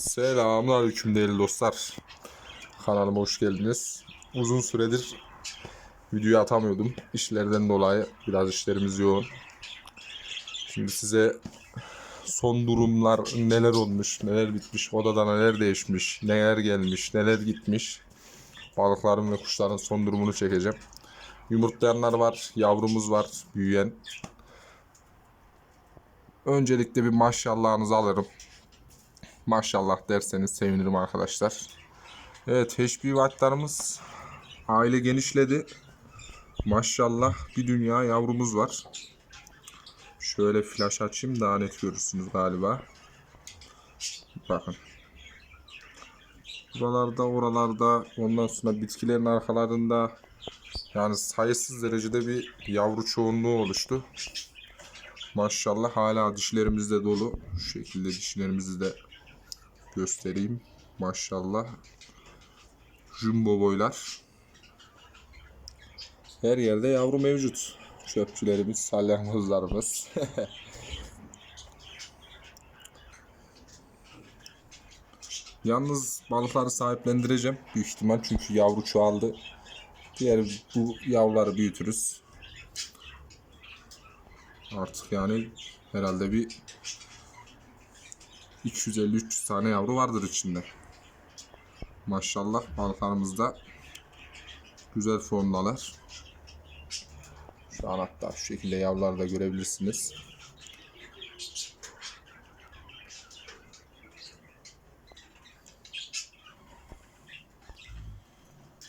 Selamünaleyküm değerli dostlar. Kanalıma hoş geldiniz. Uzun süredir video atamıyordum. İşlerden dolayı biraz işlerimiz yoğun. Şimdi size son durumlar neler olmuş, neler bitmiş, odada neler değişmiş, neler gelmiş, neler gitmiş. Balıkların ve kuşların son durumunu çekeceğim. Yumurtlayanlar var, yavrumuz var, büyüyen. Öncelikle bir maşallahınızı alırım. Maşallah derseniz sevinirim arkadaşlar. Evet HP White'larımız aile genişledi. Maşallah bir dünya yavrumuz var. Şöyle flash açayım daha net görürsünüz galiba. Bakın. Buralarda oralarda ondan sonra bitkilerin arkalarında yani sayısız derecede bir yavru çoğunluğu oluştu. Maşallah hala dişlerimiz de dolu. Şu şekilde dişlerimizi de göstereyim. Maşallah. Jumbo boylar. Her yerde yavru mevcut. Çöpçülerimiz, salyangozlarımız. Yalnız balıkları sahiplendireceğim. Büyük ihtimal çünkü yavru çoğaldı. Diğer bu yavruları büyütürüz. Artık yani herhalde bir 250-300 tane yavru vardır içinde. Maşallah balıklarımızda güzel formdalar. Şu an hatta şu şekilde yavruları da görebilirsiniz.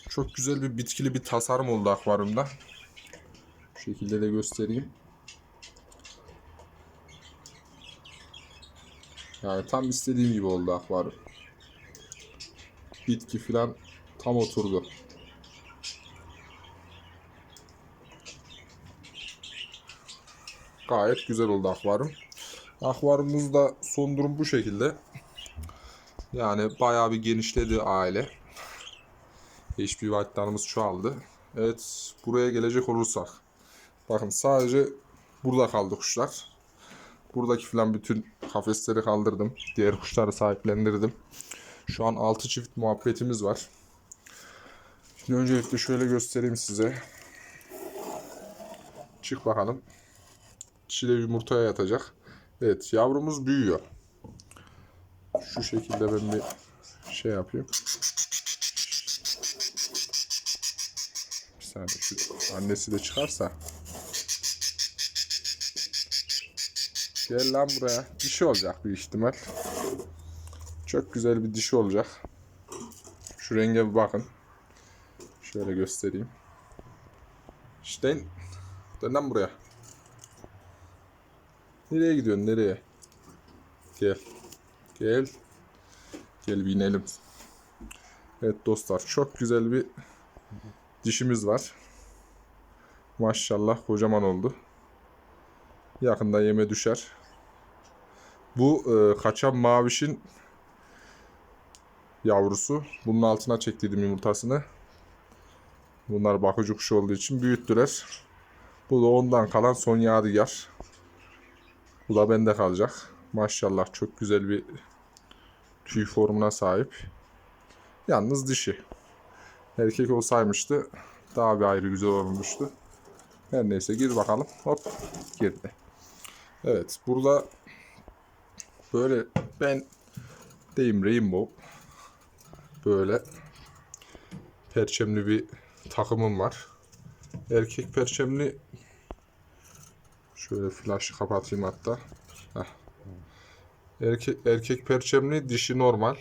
Çok güzel bir bitkili bir tasarım oldu akvaryumda. Şu şekilde de göstereyim. Yani tam istediğim gibi oldu akvaryum. Bitki filan tam oturdu. Gayet güzel oldu akvaryum. Akvaryumumuzda son durum bu şekilde. Yani bayağı bir genişledi aile. HP White'larımız çoğaldı. Evet buraya gelecek olursak. Bakın sadece burada kaldı kuşlar. Buradaki falan bütün kafesleri kaldırdım. Diğer kuşları sahiplendirdim. Şu an 6 çift muhabbetimiz var. Şimdi öncelikle şöyle göstereyim size. Çık bakalım. De yumurtaya yatacak. Evet yavrumuz büyüyor. Şu şekilde ben bir şey yapayım. Bir saniye şu annesi de çıkarsa. Gel lan buraya. Dişi olacak büyük ihtimal. Çok güzel bir dişi olacak. Şu renge bir bakın. Şöyle göstereyim. İşte dön lan buraya. Nereye gidiyorsun nereye? Gel. Gel. Gel bir inelim. Evet dostlar çok güzel bir dişimiz var. Maşallah kocaman oldu. Yakında yeme düşer. Bu e, kaçan mavişin yavrusu. Bunun altına çektiydim yumurtasını. Bunlar bakıcı kuş olduğu için büyüttüler. Bu da ondan kalan son yadigar. Bu da bende kalacak. Maşallah çok güzel bir tüy formuna sahip. Yalnız dişi. Erkek olsaymıştı daha bir ayrı güzel olmuştu. Her neyse gir bakalım. Hop girdi. Evet burada böyle ben deyim Rainbow böyle perçemli bir takımım var. Erkek perçemli şöyle flaşı kapatayım hatta. Heh. Erkek, erkek perçemli dişi normal.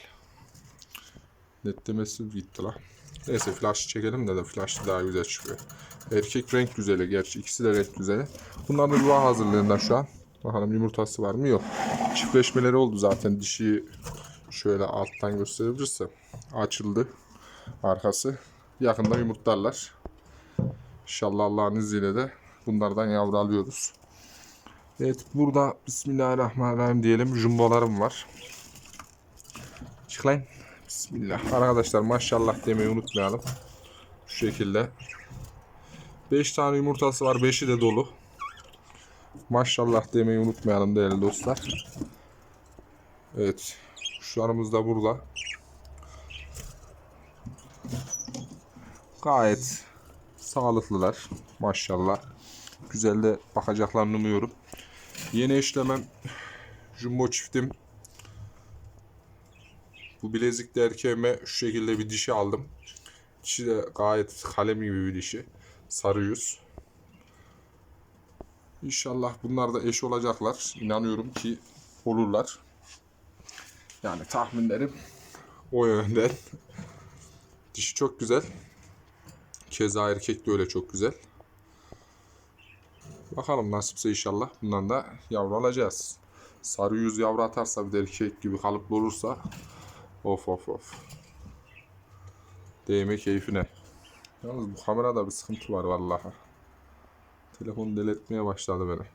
Netlemesi gitti la. Neyse flash çekelim de de flash daha güzel çıkıyor. Erkek renk güzeli gerçi ikisi de renk güzeli. Bunlar da yuva hazırlığında şu an. Bakalım yumurtası var mı? Yok. Çiftleşmeleri oldu zaten. Dişi şöyle alttan gösterebilirse açıldı arkası. Yakında yumurtlarlar. İnşallah Allah'ın izniyle de bunlardan yavru alıyoruz. Evet burada Bismillahirrahmanirrahim diyelim. Jumbolarım var. Çık lan. Bismillah. Arkadaşlar maşallah demeyi unutmayalım. Şu şekilde. 5 tane yumurtası var. 5'i de dolu. Maşallah demeyi unutmayalım değerli dostlar. Evet. Kuşlarımız da burada. Gayet sağlıklılar. Maşallah. Güzel de bakacaklarını umuyorum. Yeni işlemem jumbo çiftim. Bu bilezikli erkeğime şu şekilde bir dişi aldım. Dişi de gayet kalem gibi bir dişi. Sarı yüz. İnşallah bunlar da eş olacaklar. İnanıyorum ki olurlar. Yani tahminlerim o yönde. Dişi çok güzel. Keza erkek de öyle çok güzel. Bakalım nasipse inşallah bundan da yavru alacağız. Sarı yüz yavru atarsa bir de erkek gibi kalıplı olursa of of of. Değme keyfine. Yalnız bu kamerada bir sıkıntı var vallahi. Telefon deletmeye başladı beni.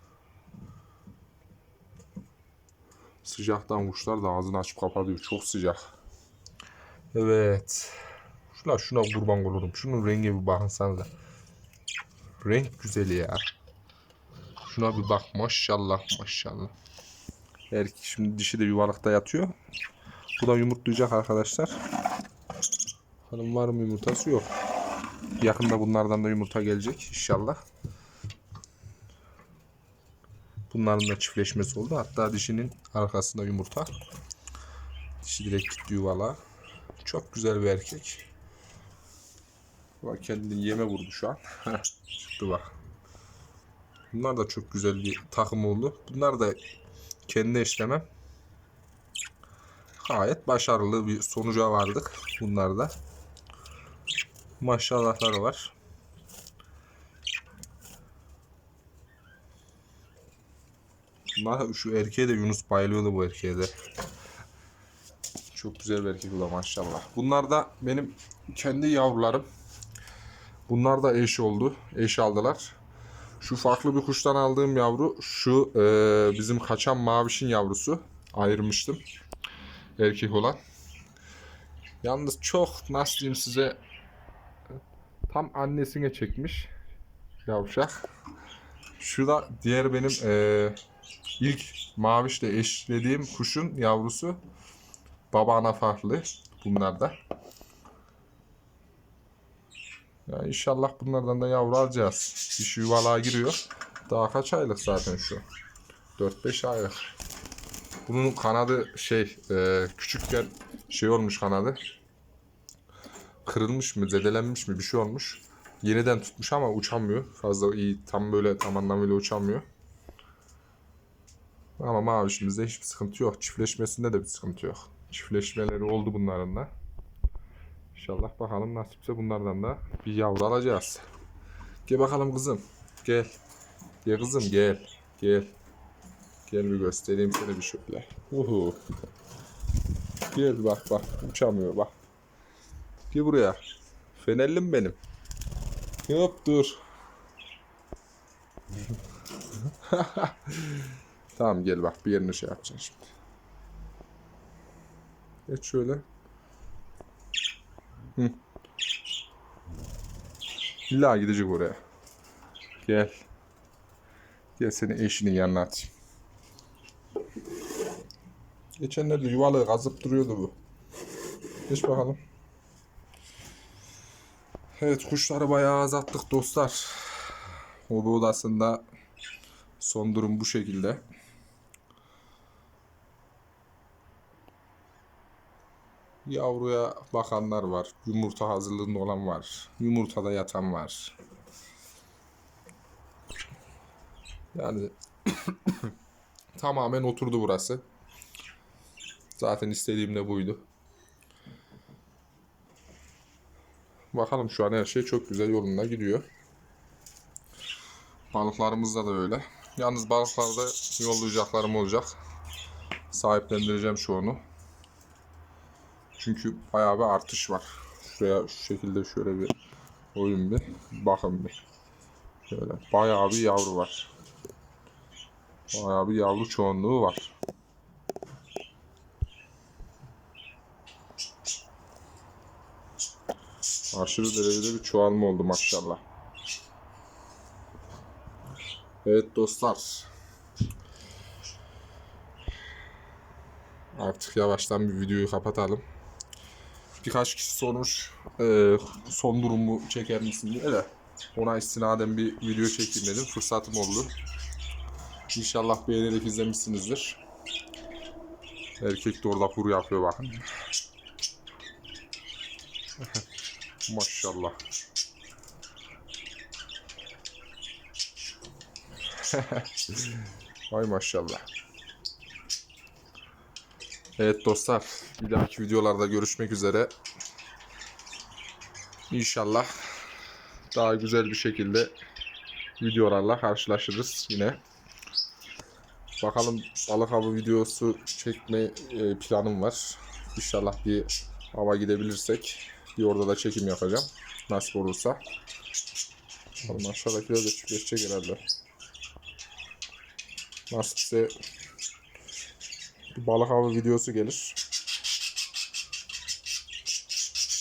Sıcaktan kuşlar da ağzını açıp kapatıyor. Çok sıcak. Evet. Şuna şuna kurban olurum. Şunun rengi bir bakınsanıza. Renk güzeli ya. Şuna bir bak maşallah maşallah. Erkek şimdi dişi de yuvarlıkta yatıyor. Bu da yumurtlayacak arkadaşlar. Hanım var mı yumurtası yok. Yakında bunlardan da yumurta gelecek inşallah. Bunların da çiftleşmesi oldu. Hatta dişinin arkasında yumurta. Dişi direkt gitti yuvala. Çok güzel bir erkek. Bak kendini yeme vurdu şu an. Çıktı bak. Bunlar da çok güzel bir takım oldu. Bunlar da kendi işlemem. Gayet başarılı bir sonuca vardık. Bunlar da. Maşallahları var. Bunlar, şu erkeğe de Yunus bayılıyordu bu erkeğe de. Çok güzel bir erkek bu maşallah. Bunlar da benim kendi yavrularım. Bunlar da eş oldu. Eş aldılar. Şu farklı bir kuştan aldığım yavru şu e, bizim kaçan mavişin yavrusu. Ayırmıştım. Erkek olan. Yalnız çok nasıl diyeyim size tam annesine çekmiş. Yavşak. Şu da diğer benim e, ilk mavişle eşlediğim kuşun yavrusu. Baba ana farklı bunlar da. Ya inşallah bunlardan da yavru alacağız. Dişi yuvalığa giriyor. Daha kaç aylık zaten şu? 4-5 aylık. Bunun kanadı şey e, küçükken şey olmuş kanadı. Kırılmış mı, zedelenmiş mi bir şey olmuş. Yeniden tutmuş ama uçamıyor. Fazla iyi tam böyle tam anlamıyla uçamıyor. Ama mavişimizde hiçbir sıkıntı yok. Çiftleşmesinde de bir sıkıntı yok. Çiftleşmeleri oldu bunların da. İnşallah bakalım nasipse bunlardan da bir yavru alacağız. Gel bakalım kızım. Gel. Gel kızım gel. Gel. Gel bir göstereyim seni bir şöyle. Uhu. Gel bak bak uçamıyor bak. Gel buraya. Fenerlim benim. Yok dur. tamam gel bak bir yerini şey yapacaksın şimdi. Geç şöyle. Hı. İlla gidecek oraya. Gel. Gel seni eşinin yanına atayım. Geçenlerde yuvalığı kazıp duruyordu bu. Geç bakalım. Evet kuşları bayağı azalttık dostlar. Hobi odasında son durum bu şekilde. Yavruya bakanlar var. Yumurta hazırlığında olan var. Yumurtada yatan var. Yani tamamen oturdu burası. Zaten istediğim de buydu. Bakalım şu an her şey çok güzel yolunda gidiyor. Balıklarımızda da öyle. Yalnız balıklarda yollayacaklarım olacak. Sahiplendireceğim şu onu. Çünkü bayağı bir artış var. Şuraya şu şekilde şöyle bir oyun bir bakın bir. Şöyle bayağı bir yavru var. Bayağı bir yavru çoğunluğu var. Aşırı derecede bir çoğalma oldu maşallah. Evet dostlar. Artık yavaştan bir videoyu kapatalım. Birkaç kişi sormuş e, son durumu çeker misin diye de ona istinaden bir video çekeyim dedim. Fırsatım oldu. İnşallah beğenerek izlemişsinizdir. Erkek de orada kuru yapıyor bakın. Maşallah. Ay maşallah. Evet dostlar, bir dahaki videolarda görüşmek üzere. İnşallah daha güzel bir şekilde videolarla karşılaşırız yine. Bakalım balık avı videosu çekme e, planım var. İnşallah bir hava gidebilirsek bir orada da çekim yapacağım. Nasip olursa. Bakalım aşağıdakiler de çiftleşecek herhalde. Nasipse balık avı videosu gelir.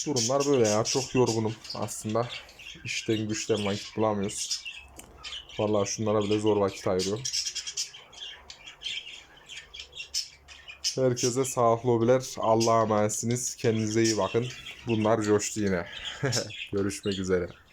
Durumlar böyle ya. Çok yorgunum aslında. İşten güçten vakit bulamıyoruz. Vallahi şunlara bile zor vakit ayırıyorum. Herkese sağlıklı hobiler. Allah'a emanetsiniz. Kendinize iyi bakın. Bunlar coştu yine. Görüşmek üzere.